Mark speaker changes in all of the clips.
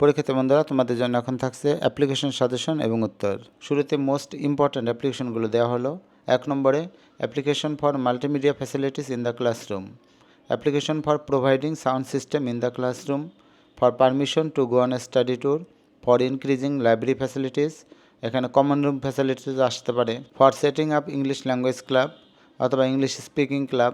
Speaker 1: পরীক্ষিত বন্ধুরা, তোমাদের জন্য এখন থাকছে অ্যাপ্লিকেশন সাজেশন এবং উত্তর। শুরুতে মোস্ট ইম্পর্ট্যান্ট অ্যাপ্লিকেশনগুলো দেওয়া হলো। এক নম্বরে application for multimedia facilities in the classroom application for providing sound system in the classroom for permission to go on a study tour for increasing library facilities এখানে common room facilities আসতে পারে। For setting up English language club অথবা English speaking club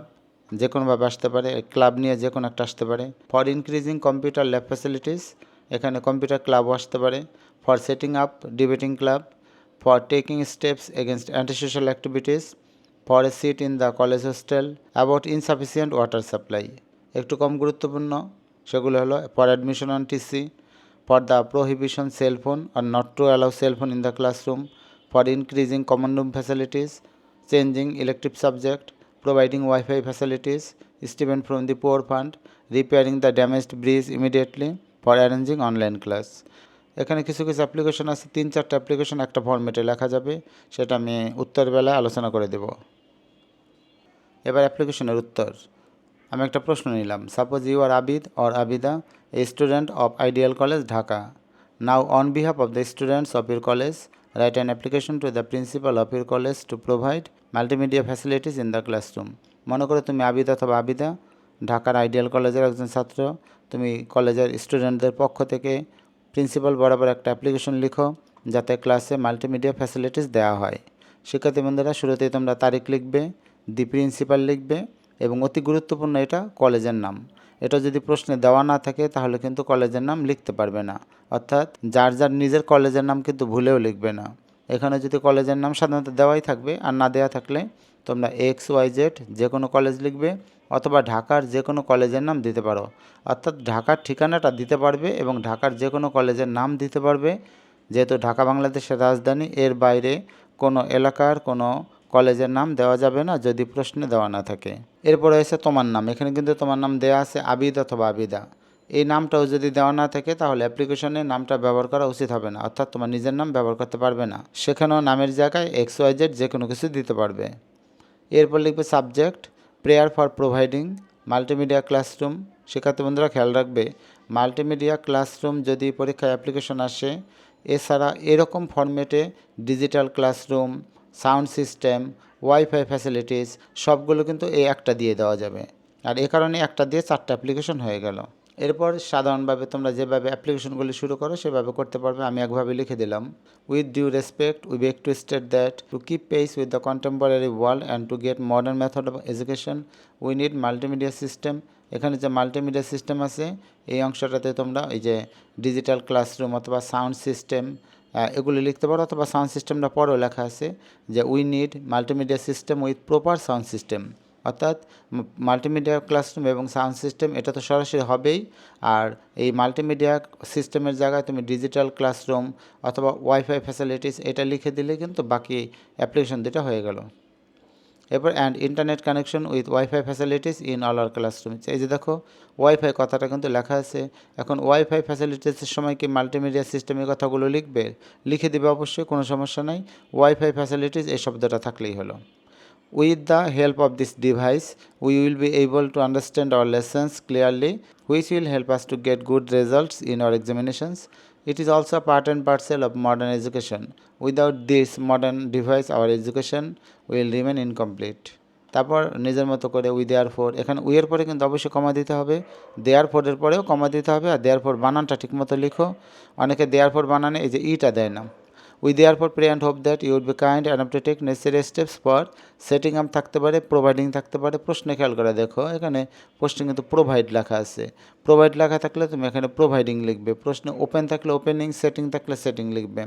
Speaker 1: যে কোনোভাবে আসতে পারে। Club নিয়ে যে কোনো একটা আসতে পারে। For increasing computer lab facilities এখানে কম্পিউটার ক্লাবও আসতে পারে for setting up debating club for taking steps against antisocial activities for a seat in the college hostel about insufficient water supply একটু কম গুরুত্বপূর্ণ সেগুলো হলো for admission on TC for the prohibition cell phone R not to allow cell phone in the classroom for increasing common room facilities changing elective subject providing Wi-Fi facilities, stipend from the poor fund, repairing the damaged bridge immediately for arranging online class এখানে কিছু কিছু application আছে, তিন চারটে application একটা ফর্মেটে লেখা যাবে, সেটা আমি উত্তরবেলায় আলোচনা করে দেব। এবার অ্যাপ্লিকেশনের উত্তর। আমি একটা প্রশ্ন নিলাম suppose you are Abid or Abida a student of Ideal College Dhaka now on behalf of the students of your college write an application to the principal of your college to provide multimedia facilities in the classroom. মনে করো তুমি আবিদ অথবা আবিদা ঢাকার ideal কলেজের একজন ছাত্র। তুমি কলেজের স্টুডেন্টদের পক্ষ থেকে প্রিন্সিপাল বরাবর একটা অ্যাপ্লিকেশন লিখো, যাতে ক্লাসে মাল্টিমিডিয়া ফ্যাসিলিটিস দেওয়া হয়। শিক্ষার্থী বন্ধুরা, শুরুতেই তোমরা তারিখ লিখবে, দি প্রিন্সিপাল লিখবে এবং অতি গুরুত্বপূর্ণ এটা কলেজের নাম। এটা যদি প্রশ্নে দেওয়া না থাকে, তাহলে কিন্তু কলেজের নাম লিখতে পারবে না। অর্থাৎ যার যার নিজের কলেজের নাম কিন্তু ভুলেও লিখবে না। এখানে যদি কলেজের নাম সাধারণত দেওয়াই থাকবে আর না দেওয়া থাকলে, তোমরা এক্স ওয়াই জেড যে কোনো কলেজ লিখবে। অথবা ঢাকার যে কোনো কলেজের নাম দিতে পারো। অর্থাৎ ঢাকার ঠিকানাটা দিতে পারবে এবং ঢাকার যে কোনো কলেজের নাম দিতে পারবে। যেহেতু ঢাকা বাংলাদেশের রাজধানী, এর বাইরে কোনো এলাকার কোনো কলেজের নাম দেওয়া যাবে না যদি প্রশ্নে দেওয়া না থাকে। এরপরে এসে তোমার নাম। এখানে কিন্তু তোমার নাম দেওয়া আছে আবিদ অথবা আবিদা। এই নামটাও যদি দেওয়া না থাকে তাহলে অ্যাপ্লিকেশনে নামটা ব্যবহার করা উচিত হবে না। অর্থাৎ তোমার নিজের নাম ব্যবহার করতে পারবে না। সেখানেও নামের জায়গায় এক্স, ওয়াই, জেড যে কোনো কিছু দিতে পারবে। এরপর লিখবে subject. Prayer for providing, multimedia classroom. শিক্ষার্থী বন্ধুরা, খেয়াল রাখবে, মাল্টিমিডিয়া ক্লাসরুম যদি পরীক্ষায় অ্যাপ্লিকেশন আসে, এছাড়া এরকম ফরম্যাটে digital classroom sound system Wi-Fi facilities সবগুলো কিন্তু এই একটা দিয়ে দেওয়া যাবে। আর এ কারণে একটা দিয়ে চারটা অ্যাপ্লিকেশন হয়ে গেল। এরপর সাধারণভাবে তোমরা যেভাবে অ্যাপ্লিকেশনগুলি শুরু করো, সেভাবে করতে পারবে। আমি একভাবে লিখে দিলাম। With due respect we beg to state that to keep pace with the contemporary world and to get modern method of education we need multimedia system এখানে যে মাল্টিমিডিয়া সিস্টেম আছে, এই অংশটাতে তোমরা এই যে ডিজিটাল ক্লাসরুম অথবা সাউন্ড সিস্টেম এগুলি লিখতে পারো অথবা সাউন্ড সিস্টেমটা পরেও লেখা আছে যে we need multimedia system with proper sound system অর্থাৎ মাল্টিমিডিয়া ক্লাসরুম এবং সাউন্ড সিস্টেম এটা তো সরাসরি হবেই। আর এই মাল্টিমিডিয়া সিস্টেমের জায়গায় তুমি ডিজিটাল ক্লাসরুম অথবা ওয়াইফাই ফ্যাসিলিটিস এটা লিখে দিলে কিন্তু বাকি অ্যাপ্লিকেশন দুটা হয়ে গেল। এরপর and internet connection with Wi-Fi facilities in all our classroom এই যে দেখো ওয়াইফাই কথাটা কিন্তু লেখা আছে। এখন ওয়াইফাই ফ্যাসিলিটিসের সময় কি মাল্টিমিডিয়া সিস্টেমের কথাগুলো লিখবে? লিখে দেবে অবশ্যই, কোনো সমস্যা নাই। ওয়াইফাই ফ্যাসিলিটিস এই শব্দটা থাকলেই হলো। With the help of this device, we will be able to understand our lessons clearly, which will help us to get good results in our examinations. It is also part and parcel of modern education. Without this modern device, our education will remain incomplete. তারপর নিজের মতো করে we there four এখানে উইয়ের পরে কিন্তু অবশ্যই কমা দিতে হবে দেয়ার ফোরের পরেও কমা দিতে হবে আর দেয়ার ফোর বানানটা ঠিকমতো লিখো অনেকে দেয়ার ফোর বানানে এই যে ইটা দেয় না we therefore pray and hope that you'd would be kind and to take necessary steps for setting up থাকতে পারে প্রোভাইডিং থাকতে পারে। প্রশ্নে খেয়াল করে দেখো, এখানে প্রশ্নে কিন্তু প্রোভাইড লেখা আছে। প্রোভাইড লেখা থাকলে তুমি এখানে প্রোভাইডিং লিখবে। প্রশ্নে ওপেন থাকলে ওপেনিং সেটিং থাকলে সেটিং লিখবে।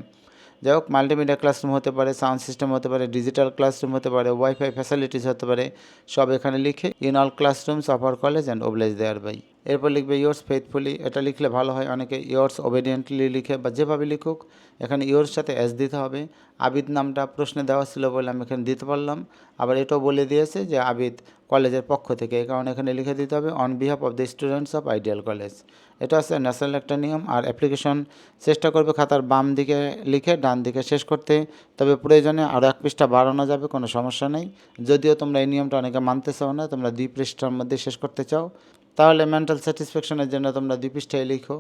Speaker 1: যাই হোক মাল্টিমিডিয়া ক্লাসরুম হতে পারে সাউন্ড সিস্টেম হতে পারে ডিজিটাল ক্লাসরুম হতে পারে ওয়াইফাই ফ্যাসিলিটিস হতে পারে, সব এখানে লিখে in all classrooms of our college and oblige thereby এরপর লিখবে ইয়োর্স ফেথফুলি এটা লিখলে ভালো হয়, অনেকে ইয়োর্স ওবেডিয়েন্টলি লিখে বা যেভাবে লিখুক, এখানে ইয়োর্স সাথে এস দিতে হবে। আবিদ নামটা প্রশ্নে দেওয়া ছিল বলে আমি এখানে দিতে পারলাম। আবার এটাও বলে দিয়েছে যে, আবিদ কলেজের পক্ষ থেকে। এই কারণে এখানে লিখে দিতে হবে on behalf of the students of Ideal College এটা হচ্ছে ন্যাশনাল একটা নিয়ম, আর অ্যাপ্লিকেশন চেষ্টা করবে খাতার বাম দিকে লিখে ডান দিকে শেষ করতে। তবে প্রয়োজনে আরও এক পৃষ্ঠা বাড়ানো যাবে, কোনো সমস্যা নেই। যদিও তোমরা এই নিয়মটা অনেকে মানতে চাও না, তোমরা দুই পৃষ্ঠার মধ্যে শেষ করতে চাও। তাহলে মেন্টাল স্যাটিসফ্যাকশনের জন্য তোমরা দুই পৃষ্ঠায় লিখো।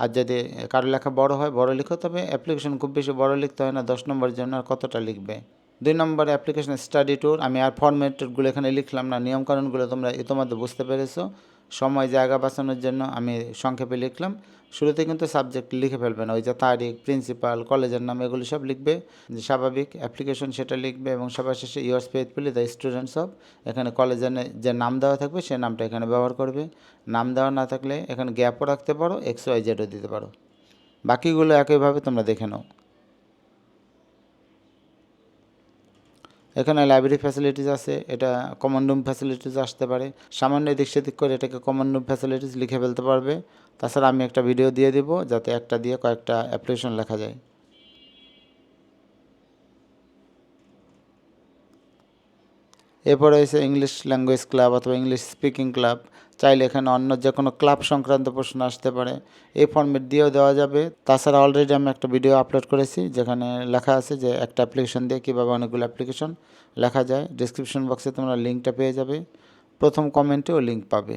Speaker 1: আর যদি কারও লেখা বড় হয়, বড় লিখো, তবে অ্যাপ্লিকেশন খুব বেশি বড় লিখতে হয় না, দশ নম্বরের জন্য আর কতটা লিখবে? দুই নম্বরে অ্যাপ্লিকেশন স্টাডি ট্যুর আমি আর ফরম্যাটগুলো এখানে লিখলাম না, নিয়মকানুনগুলো তোমরা ইতোমধ্যে বুঝতে পেরেছ। সময় জায়গা বাঁচানোর জন্য আমি সংক্ষেপে লিখলাম। শুরুতে কিন্তু সাবজেক্ট লিখে ফেলবে না, ওই যে তারিখ প্রিন্সিপাল কলেজের নাম, এগুলো সব লিখবে। যে স্বাভাবিক অ্যাপ্লিকেশন সেটা লিখবে এবং সবার শেষে yours faithfully the students of এখানে কলেজের যে নাম দেওয়া থাকবে, সে নামটা এখানে ব্যবহার করবে। নাম দেওয়া না থাকলে এখানে গ্যাপও রাখতে পারো এক্স ওয়াই জেডও দিতে পারো। বাকিগুলো একইভাবে তোমরা দেখে নাও। এখানে লাইব্রেরি ফ্যাসিলিটিস আছে, এটা কমন রুম ফ্যাসিলিটিস আসতে পারে। সামান্য এদিক সেদিক করে এটাকে কমন রুম ফ্যাসিলিটিস লিখে ফেলতে পারবে। তাছাড়া আমি একটা ভিডিও দিয়ে দিব, যাতে একটা দিয়ে কয়েকটা অ্যাপ্লিকেশন লেখা যায়। এরপরে হয়েছে ইংলিশ ল্যাঙ্গুয়েজ ক্লাব অথবা ইংলিশ স্পিকিং ক্লাব চাইলে এখানে অন্য যে কোনো ক্লাব সংক্রান্ত প্রশ্ন আসতে পারে। এই ফর্মেট দিয়েও দেওয়া যাবে। তাছাড়া অলরেডি আমি একটা ভিডিও আপলোড করেছি, যেখানে লেখা আছে যে একটা অ্যাপ্লিকেশন দিয়ে কীভাবে অনেকগুলো অ্যাপ্লিকেশন লেখা যায়। ডিসক্রিপশন বক্সে তোমরা লিঙ্কটা পেয়ে যাবে। প্রথম কমেন্টেও লিঙ্ক পাবে।